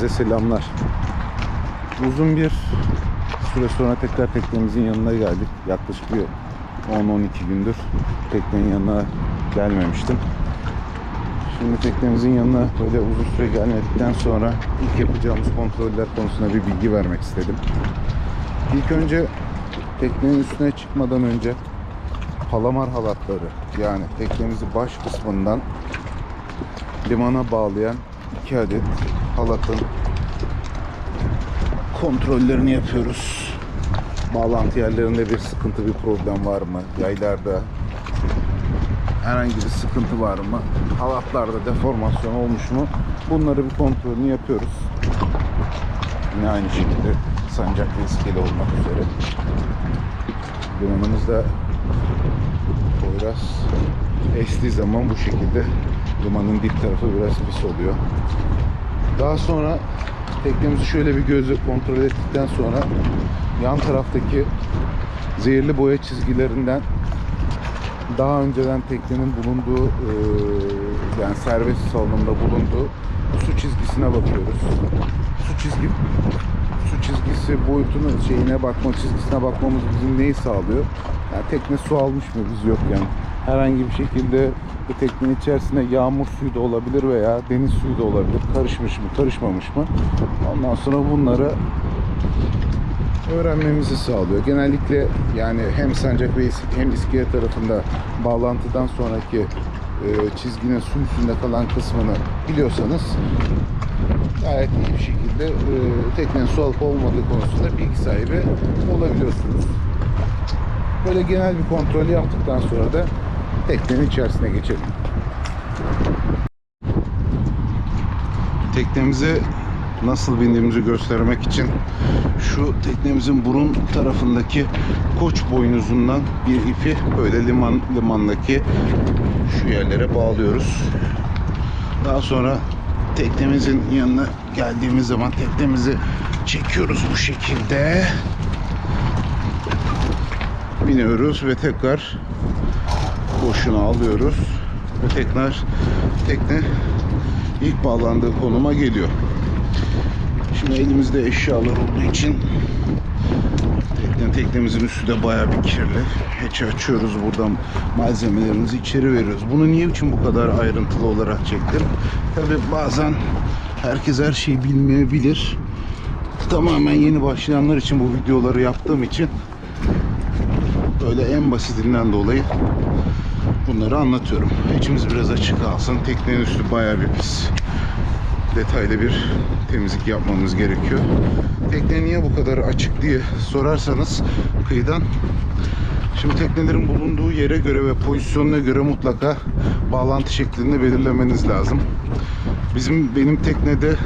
Herkese selamlar. Uzun bir süre sonra tekrar teknemizin yanına geldik. Yaklaşık bir 10-12 gündür teknenin yanına gelmemiştim. Şimdi teknemizin yanına böyle uzun süre gelmedikten sonra ilk yapacağımız kontroller konusunda bir bilgi vermek istedim. İlk önce teknenin üstüne çıkmadan önce palamar halatları yani teknemizi baş kısmından limana bağlayan iki adet halatın kontrollerini yapıyoruz. Bağlantı yerlerinde bir sıkıntı, bir problem var mı? Yaylarda herhangi bir sıkıntı var mı? Halatlarda deformasyon olmuş mu? Bunları bir kontrolünü yapıyoruz. Yine aynı şekilde sancak ve iskele olmak üzere. Limanımızda Poyraz estiği zaman bu şekilde limanın dip tarafı biraz pis oluyor. Daha sonra teknemizi şöyle bir gözle kontrol ettikten sonra yan taraftaki zehirli boya çizgilerinden daha önceden teknenin bulunduğu eee, yani serbest salınımda bulunduğu su çizgisine bakıyoruz. Su çizgi su çizgisi boyutunun şeyine bakma çizgisine bakmamız bizim neyi sağlıyor? Yani tekne su almış mı biz yokken herhangi bir şekilde bu teknenin içerisinde yağmur suyu da olabilir veya deniz suyu da olabilir. Karışmış mı, karışmamış mı? Ondan sonra bunları öğrenmemizi sağlıyor. Genellikle yani hem sancak ve hem iskele tarafında bağlantıdan sonraki e, çizginin su üstünde kalan kısmını biliyorsanız gayet iyi bir şekilde e, teknenin su alıp olmadığı konusunda bilgi sahibi olabiliyorsunuz. Böyle genel bir kontrol yaptıktan sonra da teknenin içerisine geçelim. Teknemize nasıl bindiğimizi göstermek için şu teknemizin burun tarafındaki koç boynuzundan bir ipi böyle liman limandaki şu yerlere bağlıyoruz. Daha sonra teknemizin yanına geldiğimiz zaman teknemizi çekiyoruz bu şekilde. Biniyoruz ve tekrar boşuna alıyoruz ve tekrar tekne ilk bağlandığı konuma geliyor. Şimdi elimizde eşyalar olduğu için tekne, teknemizin üstü de bayağı bir kirli. Hatch'i açıyoruz buradan malzemelerimizi içeri veriyoruz. Bunu niye için bu kadar ayrıntılı olarak çektim? Tabi bazen herkes her şeyi bilmeyebilir. Tamamen yeni başlayanlar için bu videoları yaptığım için böyle en basitinden dolayı bunları anlatıyorum. İçimiz biraz açık kalsın. Teknenin üstü bayağı bir pis. Detaylı bir temizlik yapmamız gerekiyor. Tekne niye bu kadar açık diye sorarsanız kıyıdan Şimdi teknelerin bulunduğu yere göre ve pozisyonuna göre mutlaka bağlantı şeklini belirlemeniz lazım. Bizim benim teknede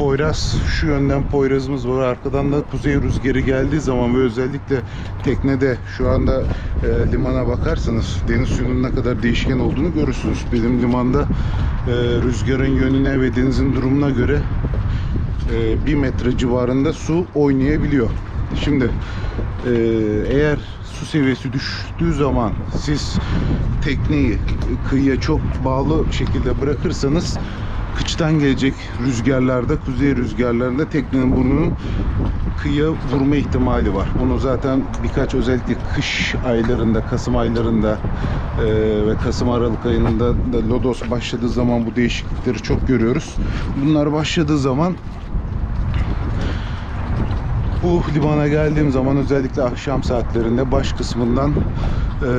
Poyraz şu yönden Poyraz'ımız var. Arkadan da kuzey rüzgarı geldiği zaman ve özellikle teknede şu anda e, limana bakarsanız deniz suyunun ne kadar değişken olduğunu görürsünüz. Benim limanda e, rüzgarın yönüne ve denizin durumuna göre e, 1 metre civarında su oynayabiliyor. Şimdi e, eğer su seviyesi düştüğü zaman siz tekneyi kıyıya çok bağlı şekilde bırakırsanız kıçtan gelecek rüzgarlarda, kuzey rüzgarlarında teknenin burnunun kıyıya vurma ihtimali var. Bunu zaten birkaç özellikle kış aylarında, Kasım aylarında e, ve Kasım Aralık ayında da lodos başladığı zaman bu değişiklikleri çok görüyoruz. Bunlar başladığı zaman bu limana geldiğim zaman özellikle akşam saatlerinde baş kısmından e,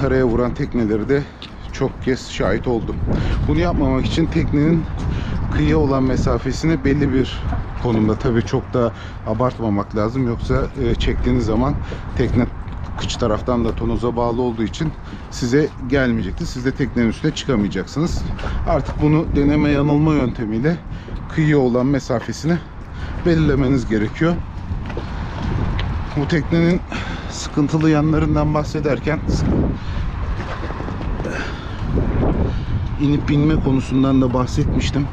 karaya vuran tekneleri de çok kez şahit oldum. Bunu yapmamak için teknenin kıyıya olan mesafesini belli bir konumda tabii çok da abartmamak lazım. Yoksa e, çektiğiniz zaman tekne kıç taraftan da tonoza bağlı olduğu için size gelmeyecektir. Siz de teknenin üstüne çıkamayacaksınız. Artık bunu deneme yanılma yöntemiyle kıyıya olan mesafesini belirlemeniz gerekiyor. Bu teknenin sıkıntılı yanlarından bahsederken inip binme konusundan da bahsetmiştim.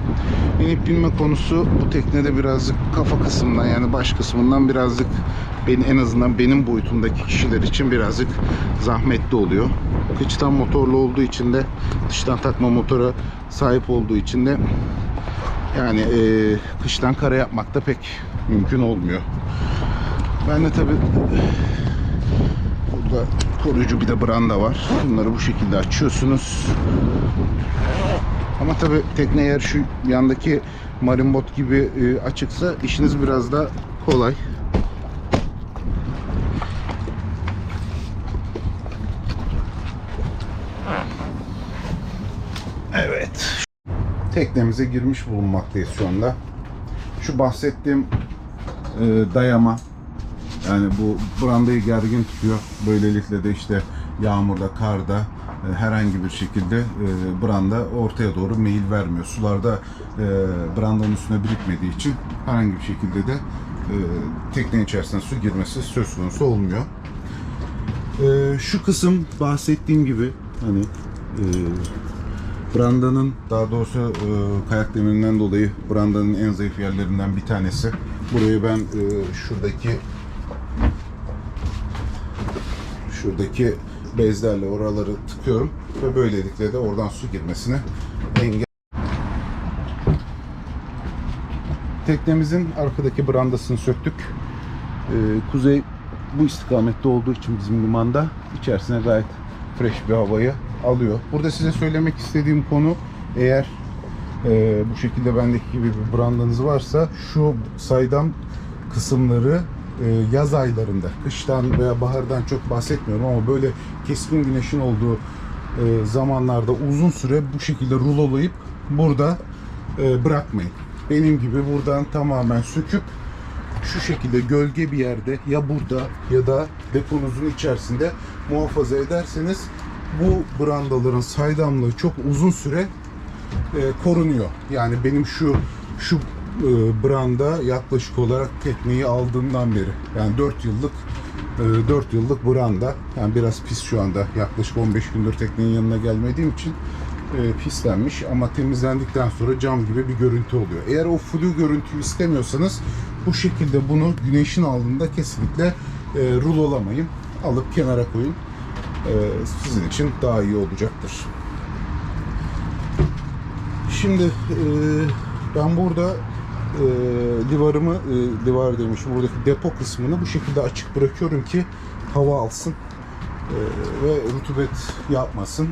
İnip binme konusu bu teknede birazcık kafa kısmından yani baş kısmından birazcık beni en azından benim boyutumdaki kişiler için birazcık zahmetli oluyor. Kıçtan motorlu olduğu için de dıştan takma motora sahip olduğu için de Yani e, kıştan kara yapmak da pek mümkün olmuyor. Ben de tabi burada koruyucu bir de branda var. Bunları bu şekilde açıyorsunuz. Ama tabi tekne eğer şu yandaki marimbot gibi e, açıksa işiniz biraz da kolay. Evet. Teknemize girmiş bulunmaktayız şu anda. Şu bahsettiğim e, dayama yani bu brandayı gergin tutuyor. Böylelikle de işte yağmurda, karda e, herhangi bir şekilde e, branda ortaya doğru meyil vermiyor. Sularda e, brandanın üstüne birikmediği için herhangi bir şekilde de tekne içerisine su girmesi söz konusu olmuyor. Şu kısım bahsettiğim gibi hani brandanın daha doğrusu kayak demirinden dolayı brandanın en zayıf yerlerinden bir tanesi. Burayı ben şuradaki şuradaki bezlerle oraları tıkıyorum ve böylelikle de oradan su girmesine engel. Teknemizin arkadaki brandasını söktük. Ee, kuzey bu istikamette olduğu için bizim limanda içerisine gayet fresh bir havayı alıyor. Burada size söylemek istediğim konu eğer e, bu şekilde bendeki gibi bir brandanız varsa şu saydam kısımları yaz aylarında, kıştan veya bahardan çok bahsetmiyorum ama böyle keskin güneşin olduğu e, zamanlarda uzun süre bu şekilde rulolayıp burada e, bırakmayın. Benim gibi buradan tamamen söküp şu şekilde gölge bir yerde ya burada ya da deponuzun içerisinde muhafaza ederseniz bu brandaların saydamlığı çok uzun süre e, korunuyor. Yani benim şu şu e, branda yaklaşık olarak tekneyi aldığımdan beri yani 4 yıllık e, 4 yıllık branda yani biraz pis şu anda yaklaşık 15 gündür teknenin yanına gelmediğim için e, pislenmiş ama temizlendikten sonra cam gibi bir görüntü oluyor. Eğer o flu görüntüyü istemiyorsanız bu şekilde bunu güneşin altında kesinlikle e, rulolamayın. Alıp kenara koyun. E, sizin için daha iyi olacaktır. Şimdi ben burada e, livarımı, e, livar demiş buradaki depo kısmını bu şekilde açık bırakıyorum ki hava alsın e, ve rutubet yapmasın.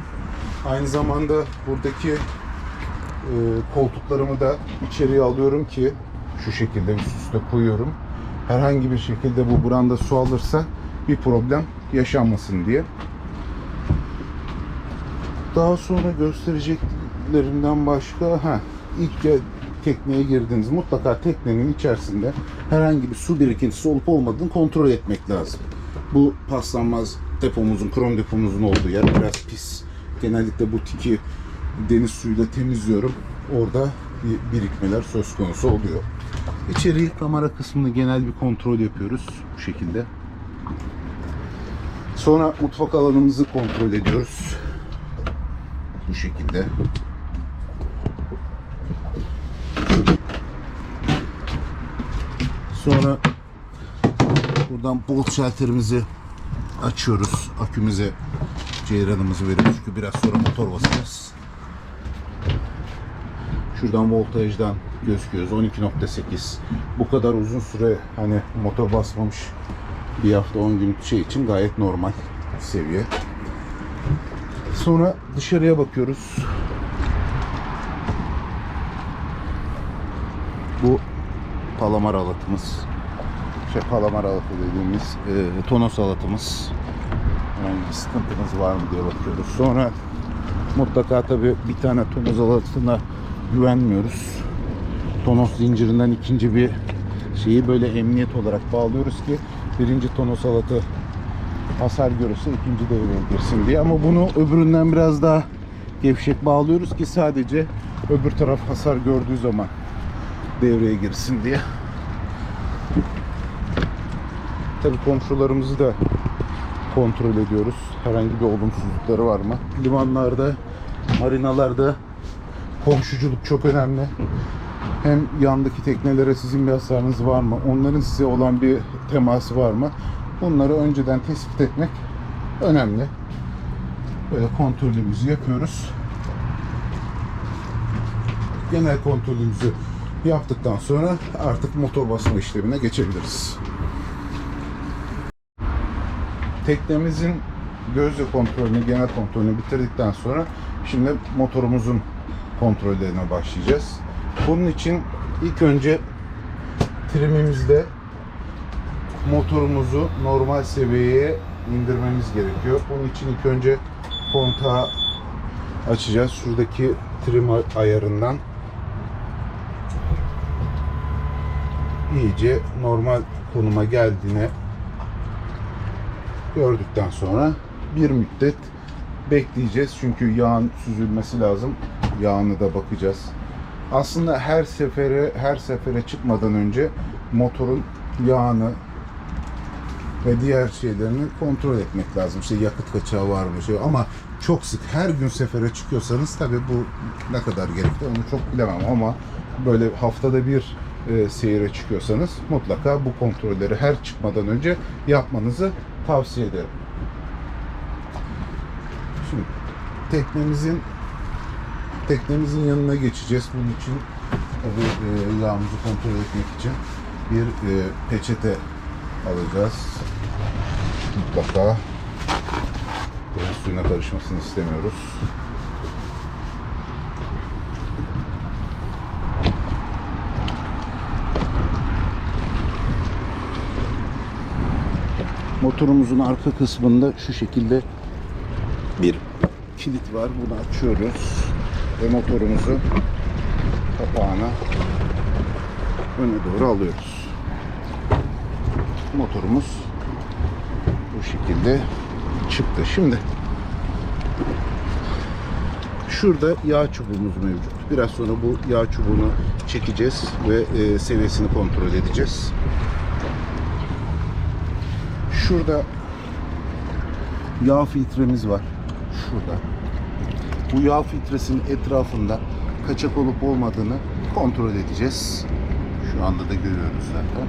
Aynı zamanda buradaki e, koltuklarımı da içeriye alıyorum ki şu şekilde üst üste koyuyorum. Herhangi bir şekilde bu branda su alırsa bir problem yaşanmasın diye. Daha sonra göstereceklerimden başka ha ilk tekneye girdiniz. Mutlaka teknenin içerisinde herhangi bir su birikintisi olup olmadığını kontrol etmek lazım. Bu paslanmaz depomuzun, krom depomuzun olduğu yer biraz pis. Genellikle bu tiki deniz suyuyla temizliyorum. Orada bir birikmeler söz konusu oluyor. İçeri kamera kısmını genel bir kontrol yapıyoruz bu şekilde. Sonra mutfak alanımızı kontrol ediyoruz. Bu şekilde. Sonra buradan bolt shelter'imizi açıyoruz. Akümüze ceyranımızı veriyoruz. Çünkü biraz sonra motor basacağız. Şuradan voltajdan gözüküyoruz. 12.8. Bu kadar uzun süre hani motor basmamış bir hafta 10 gün şey için gayet normal seviye. Sonra dışarıya bakıyoruz. Bu palamar alatımız. Şey palamar alatı dediğimiz e, tonos alatımız. Yani bir sıkıntımız var mı diye bakıyoruz. Sonra mutlaka tabi bir tane tonos alatına güvenmiyoruz. Tonos zincirinden ikinci bir şeyi böyle emniyet olarak bağlıyoruz ki birinci tonos alatı hasar görürse ikinci devreye girsin diye. Ama bunu öbüründen biraz daha gevşek bağlıyoruz ki sadece öbür taraf hasar gördüğü zaman devreye girsin diye. Tabi komşularımızı da kontrol ediyoruz. Herhangi bir olumsuzlukları var mı? Limanlarda, marinalarda komşuculuk çok önemli. Hem yandaki teknelere sizin bir hasarınız var mı? Onların size olan bir teması var mı? Bunları önceden tespit etmek önemli. Böyle kontrolümüzü yapıyoruz. genel kontrolümüzü yaptıktan sonra artık motor basma işlemine geçebiliriz. Teknemizin gözle kontrolünü, genel kontrolünü bitirdikten sonra şimdi motorumuzun kontrollerine başlayacağız. Bunun için ilk önce trimimizde motorumuzu normal seviyeye indirmemiz gerekiyor. Bunun için ilk önce kontağı açacağız. Şuradaki trim ay- ayarından iyice normal konuma geldiğine gördükten sonra bir müddet bekleyeceğiz. Çünkü yağın süzülmesi lazım. Yağını da bakacağız. Aslında her sefere her sefere çıkmadan önce motorun yağını ve diğer şeylerini kontrol etmek lazım. İşte yakıt kaçağı var mı şey ama çok sık her gün sefere çıkıyorsanız tabii bu ne kadar gerekli onu çok bilemem ama böyle haftada bir e, seyire çıkıyorsanız mutlaka bu kontrolleri her çıkmadan önce yapmanızı tavsiye ederim. Şimdi teknemizin teknemizin yanına geçeceğiz. Bunun için tabii e, yağımızı kontrol etmek için bir e, peçete alacağız. Mutlaka suyuna karışmasını istemiyoruz. Motorumuzun arka kısmında şu şekilde bir kilit var. Bunu açıyoruz ve motorumuzu kapağına öne doğru alıyoruz. Motorumuz bu şekilde çıktı. Şimdi şurada yağ çubuğumuz mevcut. Biraz sonra bu yağ çubuğunu çekeceğiz ve e, seviyesini kontrol edeceğiz. Şurada yağ filtremiz var. Şurada. Bu yağ filtresinin etrafında kaçak olup olmadığını kontrol edeceğiz. Şu anda da görüyoruz zaten.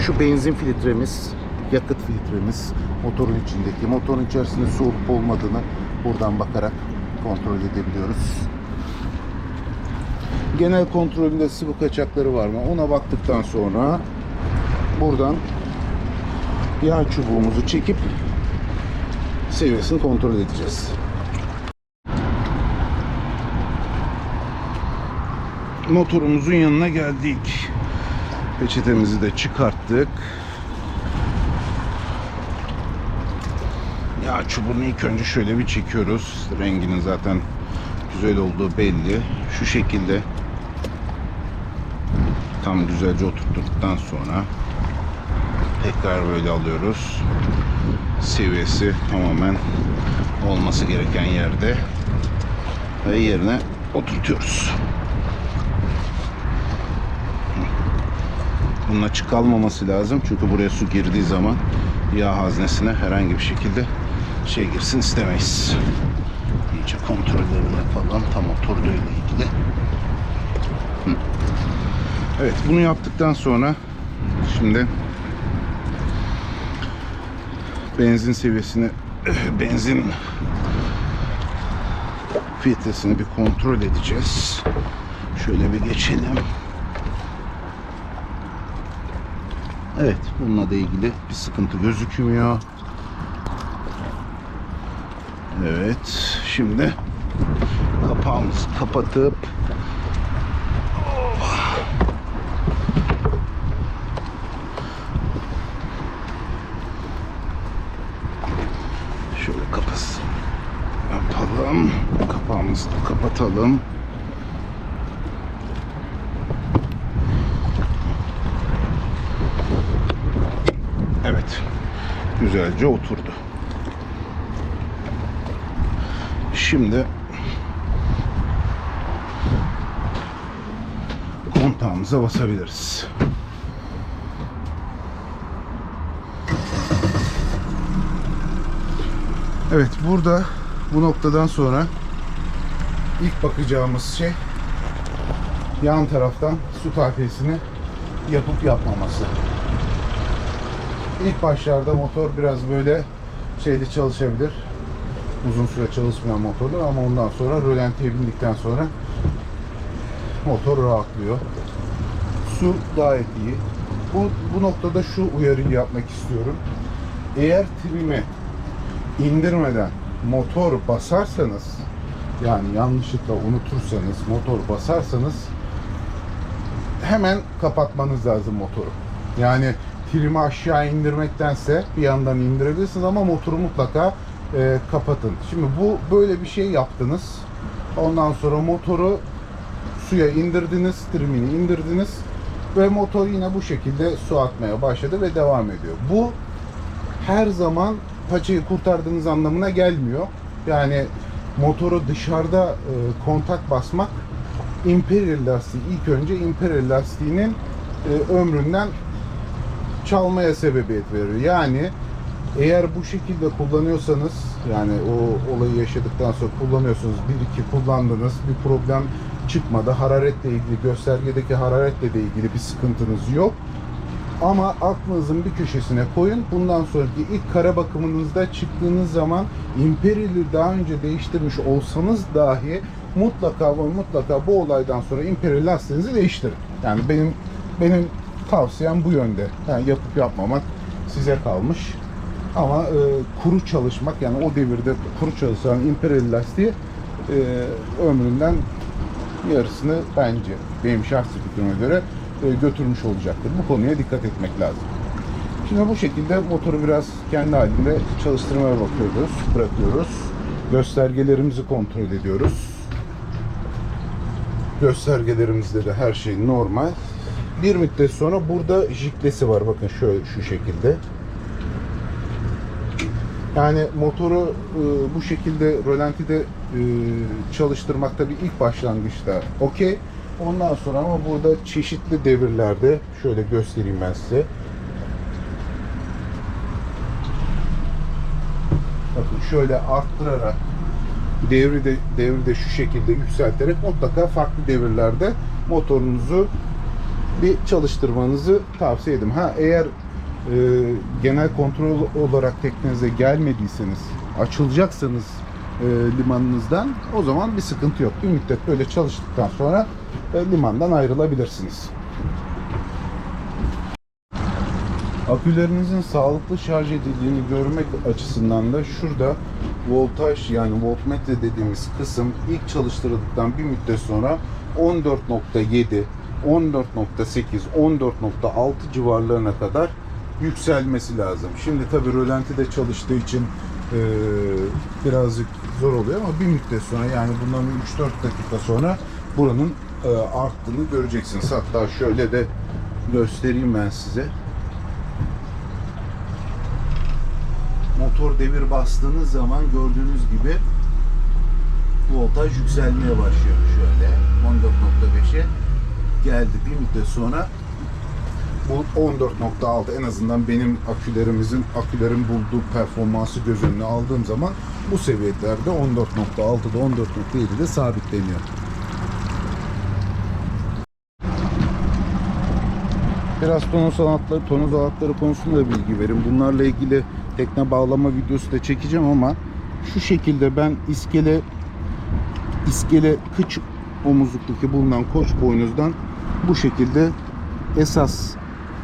Şu benzin filtremiz, yakıt filtremiz, motorun içindeki. Motorun içerisinde su olup olmadığını buradan bakarak kontrol edebiliyoruz. Genel kontrolünde sıvı kaçakları var mı? Ona baktıktan sonra buradan yağ çubuğumuzu çekip seviyesini kontrol edeceğiz. Motorumuzun yanına geldik. Peçetemizi de çıkarttık. Yağ çubuğunu ilk önce şöyle bir çekiyoruz. Renginin zaten güzel olduğu belli. Şu şekilde tam güzelce oturttuktan sonra tekrar böyle alıyoruz. Seviyesi tamamen olması gereken yerde ve yerine oturtuyoruz. Bunun açık kalmaması lazım çünkü buraya su girdiği zaman yağ haznesine herhangi bir şekilde şey girsin istemeyiz. İyice kontrollerini yapalım tam oturduğuyla ilgili. Hı. Evet bunu yaptıktan sonra şimdi benzin seviyesini benzin filtresini bir kontrol edeceğiz. Şöyle bir geçelim. Evet, bununla da ilgili bir sıkıntı gözükmüyor. Evet, şimdi kapağımızı kapatıp şöyle kapasın yapalım. Kapağımızı da kapatalım. Evet. Güzelce oturdu. Şimdi kontağımıza basabiliriz. Evet burada bu noktadan sonra ilk bakacağımız şey yan taraftan su takviyesini yapıp yapmaması. İlk başlarda motor biraz böyle şeyli çalışabilir. Uzun süre çalışmayan motorlar ama ondan sonra rölantiye bindikten sonra motor rahatlıyor. Su gayet iyi. Bu, bu noktada şu uyarıyı yapmak istiyorum. Eğer trime indirmeden motor basarsanız yani yanlışlıkla unutursanız motor basarsanız hemen kapatmanız lazım motoru. Yani trimi aşağı indirmektense bir yandan indirebilirsiniz ama motoru mutlaka e, kapatın. Şimdi bu böyle bir şey yaptınız. Ondan sonra motoru suya indirdiniz, trimini indirdiniz ve motor yine bu şekilde su atmaya başladı ve devam ediyor. Bu her zaman paçayı kurtardığınız anlamına gelmiyor. Yani motoru dışarıda e, kontak basmak Imperial lastiği ilk önce Imperial lastiğinin e, ömründen çalmaya sebebiyet verir. Yani eğer bu şekilde kullanıyorsanız yani o olayı yaşadıktan sonra kullanıyorsunuz bir iki kullandınız bir problem çıkmadı hararetle ilgili göstergedeki hararetle de ilgili bir sıkıntınız yok ama aklınızın bir köşesine koyun. Bundan sonraki ilk kara bakımınızda çıktığınız zaman Imperial'i daha önce değiştirmiş olsanız dahi mutlaka ve mutlaka bu olaydan sonra Imperial lastiğinizi değiştirin. Yani benim benim tavsiyem bu yönde. Yani yapıp yapmamak size kalmış. Ama e, kuru çalışmak yani o devirde kuru çalışan Imperial lastiği e, ömründen yarısını bence benim şahsi fikrime göre götürmüş olacaktır. Bu konuya dikkat etmek lazım. Şimdi bu şekilde motoru biraz kendi halinde çalıştırmaya bakıyoruz, bırakıyoruz. Göstergelerimizi kontrol ediyoruz. Göstergelerimizde de her şey normal. Bir müddet sonra burada jiklesi var. Bakın şöyle şu şekilde. Yani motoru e, bu şekilde rölantide e, çalıştırmak tabii ilk başlangıçta okey. Ondan sonra ama burada çeşitli devirlerde şöyle göstereyim ben size. Bakın şöyle arttırarak devri de devri de şu şekilde yükselterek mutlaka farklı devirlerde motorunuzu bir çalıştırmanızı tavsiye ederim. Ha eğer e, genel kontrol olarak teknenize gelmediyseniz, açılacaksanız e, limanınızdan o zaman bir sıkıntı yok. Bir müddet böyle çalıştıktan sonra limandan ayrılabilirsiniz. Akülerinizin sağlıklı şarj edildiğini görmek açısından da şurada voltaj yani voltmetre dediğimiz kısım ilk çalıştırıldıktan bir müddet sonra 14.7, 14.8, 14.6 civarlarına kadar yükselmesi lazım. Şimdi tabii rölantide çalıştığı için e, birazcık zor oluyor ama bir müddet sonra yani bundan 3-4 dakika sonra buranın e, arttığını göreceksiniz. Hatta şöyle de göstereyim ben size. Motor devir bastığınız zaman gördüğünüz gibi voltaj yükselmeye başlıyor şöyle 14.5'e geldi bir müddet sonra bu 14.6 en azından benim akülerimizin akülerin bulduğu performansı göz önüne aldığım zaman bu seviyelerde 14.6'da 14.7'de sabitleniyor. Biraz tonoz sanatları, tonoz alatları konusunda da bilgi verin. Bunlarla ilgili tekne bağlama videosu da çekeceğim ama şu şekilde ben iskele iskele kıç omuzluktaki bulunan koç boynuzdan bu şekilde esas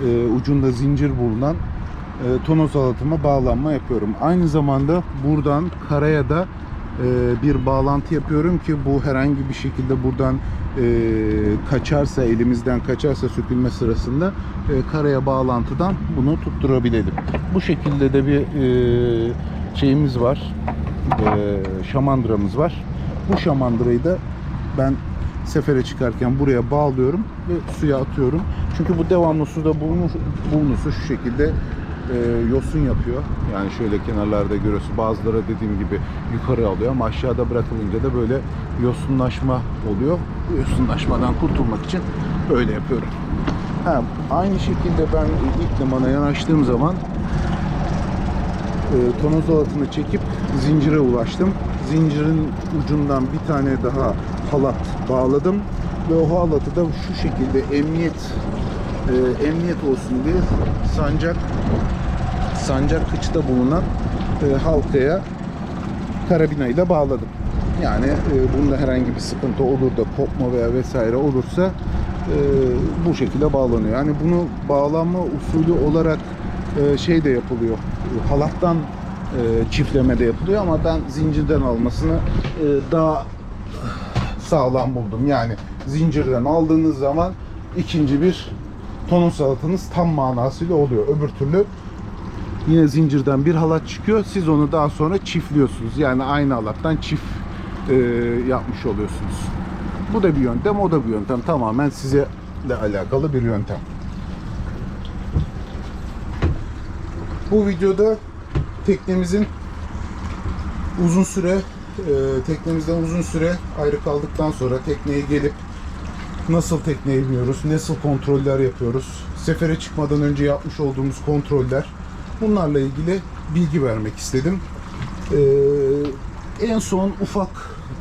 e, ucunda zincir bulunan e, tonoz alatıma bağlanma yapıyorum. Aynı zamanda buradan karaya da bir bağlantı yapıyorum ki bu herhangi bir şekilde buradan e, kaçarsa elimizden kaçarsa sökülme sırasında e, karaya bağlantıdan bunu tutturabilelim. Bu şekilde de bir e, şeyimiz var. E, şamandıramız var. Bu şamandırayı da ben sefere çıkarken buraya bağlıyorum ve suya atıyorum. Çünkü bu devamlı suda bulunur, bulunursa şu şekilde e, yosun yapıyor. Yani şöyle kenarlarda görüyorsun. Bazıları dediğim gibi yukarı alıyor ama aşağıda bırakılınca da böyle yosunlaşma oluyor. Bu yosunlaşmadan kurtulmak için böyle yapıyorum. Ha, aynı şekilde ben ilk limana yanaştığım zaman e, tonoz halatını çekip zincire ulaştım. Zincirin ucundan bir tane daha halat bağladım ve o halatı da şu şekilde emniyet e, emniyet olsun diye sancak sancak kıçta bulunan e, halkaya karabinayla bağladım. Yani e, bunda herhangi bir sıkıntı olur da kopma veya vesaire olursa e, bu şekilde bağlanıyor. Yani bunu bağlanma usulü olarak e, şey de yapılıyor. E, Halattan e, çiftleme de yapılıyor ama ben zincirden almasını e, daha sağlam buldum. Yani zincirden aldığınız zaman ikinci bir tonun salatınız tam manasıyla oluyor. Öbür türlü yine zincirden bir halat çıkıyor. Siz onu daha sonra çiftliyorsunuz. Yani aynı halattan çift e, yapmış oluyorsunuz. Bu da bir yöntem, o da bir yöntem. Tamamen size de alakalı bir yöntem. Bu videoda teknemizin uzun süre e, teknemizden uzun süre ayrı kaldıktan sonra tekneye gelip nasıl tekneye biniyoruz, nasıl kontroller yapıyoruz, sefere çıkmadan önce yapmış olduğumuz kontroller bunlarla ilgili bilgi vermek istedim. Ee, en son ufak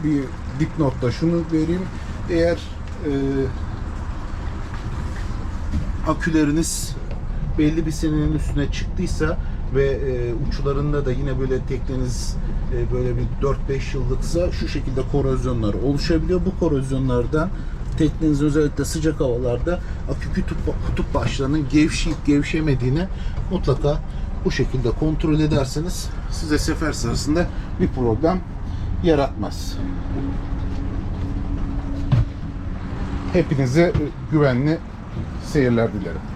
bir dipnotta şunu vereyim. Eğer e, aküleriniz belli bir senenin üstüne çıktıysa ve e, uçlarında da yine böyle tekneniz e, böyle bir 4-5 yıllıksa şu şekilde korozyonlar oluşabiliyor. Bu korozyonlardan teknenizin özellikle sıcak havalarda akü kutup, başlarının gevşeyip gevşemediğini mutlaka bu şekilde kontrol ederseniz size sefer sırasında bir problem yaratmaz. Hepinize güvenli seyirler dilerim.